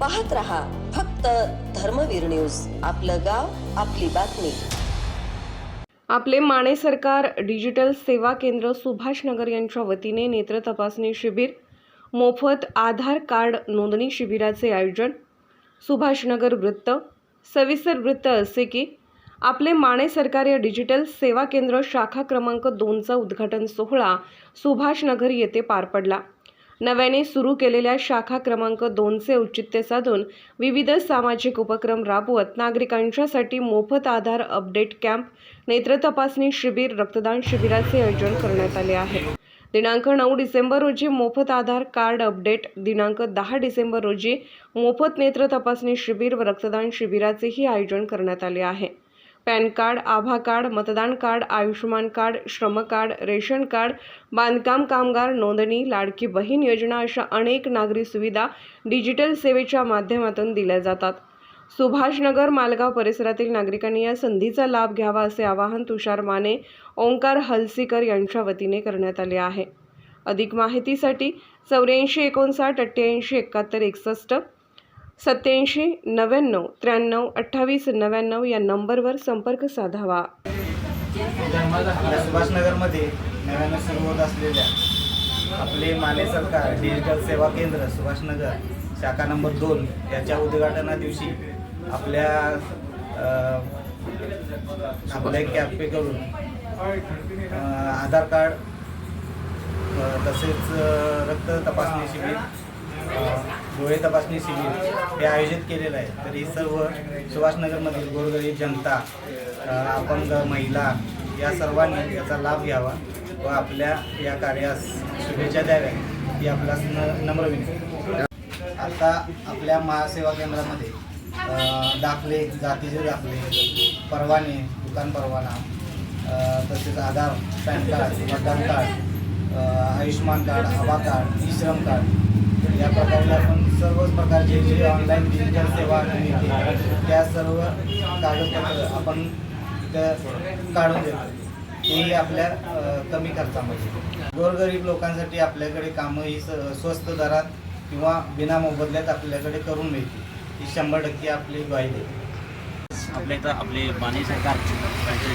पाहत रहा फक्त धर्मवीर न्यूज. आपलं गाव आपली बातमी. आपले माने सरकार डिजिटल सेवा केंद्र सुभाषनगर यांच्या वतीने नेत्र तपासणी शिबिर मोफत आधार कार्ड नोंदणी शिबिराचे आयोजन सुभाषनगर वृत्त सविस्तर वृत्त असे की आपले माने सरकार या डिजिटल सेवा केंद्र शाखा क्रमांक दोनचा उद्घाटन सोहळा सुभाषनगर येथे पार पडला. नव्याने सुरू केलेल्या शाखा क्रमांक दोनचे औचित्य साधून विविध सामाजिक उपक्रम राबवत नागरिकांच्यासाठी मोफत आधार अपडेट कॅम्प नेत्र तपासणी शिबिर रक्तदान शिबिराचे आयोजन करण्यात आले आहे. दिनांक नऊ डिसेंबर रोजी मोफत आधार कार्ड अपडेट दिनांक दहा डिसेंबर रोजी मोफत नेत्र तपासणी शिबिर व रक्तदान शिबिराचेही आयोजन करण्यात आले आहे. पॅन कार्ड आभा कार्ड मतदान card Ayushman card Shram card ration card बांधकाम कामगार नोंदणी लाडकी बहीण योजना अशा अनेक नागरी सुविधा डिजिटल सेवेच्या माध्यमातून दिल्या जातात. सुभाषनगर मालगाव परिसरातील नागरिकांनी या संधीचा लाभ घ्यावा असे आवाहन तुषार माने ओंकार हलसीकर यांच्या वतीने करण्यात आले आहे. अधिक माहितीसाठी चौऱ्याऐंशी एकोणसाठ अठ्ठ्याऐंशी एकाहत्तर एकसष्ट सत्याऐंशी नव्याण्णव त्र्याण्णव अठ्ठावीस नव्याण्णव या नंबरवर संपर्क साधावा. सुभाषनगरमध्ये नव्यानं सुरू होत असलेल्या आपले माने सरकार डिजिटल सेवा केंद्र सुभाषनगर शाखा नंबर दोन याच्या उद्घाटना दिवशी आपल्या आपल्या कॅफेकडून आधार कार्ड तसेच रक्त तपासणी शिबिर डोळे तपासणी शिबिर हे आयोजित केलेलं आहे. तर हे सर्व सुभाषनगरमधील गोरगरीब जनता अपंग महिला या सर्वांनी याचा लाभ घ्यावा व आपल्या या कार्यास शुभेच्छा द्याव्या ही आपल्यास न नम्र विनंती. आता आपल्या महासेवा केंद्रामध्ये दाखले जातीचे दाखले परवाने दुकान परवाना तसेच आधार पॅन कार्ड मतदान कार्ड आयुष्यमान कार्ड हवा कार्ड ई श्रम कार्ड या प्रकारे आपण सर्वच प्रकारचे जे ऑनलाईन डिजिटल सेवा मिळते त्या सर्व कागदपत्र आपण त्या काढून देतो. तेही आपल्या कमी खर्चामध्ये. गोरगरीब लोकांसाठी आपल्याकडे कामं ही स- स्वस्त दरात किंवा बिना मोबदल्यात आपल्याकडे करून मिळते ही शंभर टक्के आपली ग्वाही देते. आपल्या इथं आपले माने सरकार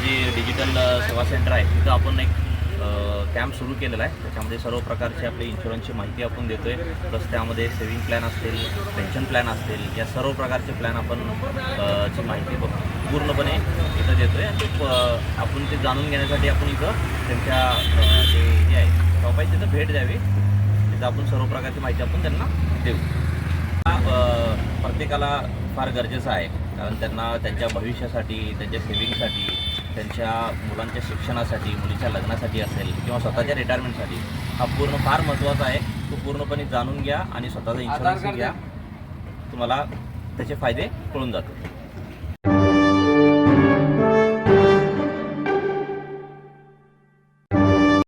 जे डिजिटल सेवा सेंटर आहे तिथं आपण एक कॅम्प सुरू केलेला आहे. त्याच्यामध्ये सर्व प्रकारची आपले इन्शुरन्सची माहिती आपण देतो आहे प्लस त्यामध्ये सेविंग प्लॅन असतील पेन्शन प्लॅन असतील या सर्व प्रकारचे प्लॅन आपण ची माहिती पूर्णपणे इथं देतो आहे आणि आपण ते जाणून घेण्यासाठी आपण इथं त्यांच्या जे हे आहे शॉप आहे तिथं भेट द्यावी. तिथं आपण सर्व प्रकारची माहिती आपण त्यांना देऊ. हा, प्रत्येकाला फार गरजेचं आहे. कारण त्यांना त्यांच्या भविष्यासाठी त्यांच्या सेविंगसाठी त्यांच्या मुलांच्या शिक्षणासाठी मुलीच्या लग्नासाठी असेल किंवा स्वतःच्या रिटायरमेंटसाठी हा पूर्ण फार महत्त्वाचा आहे. तो पूर्णपणे जाणून घ्या आणि स्वतःचा इन्शुरन्स घ्या. तुम्हाला त्याचे फायदे कळून जातील.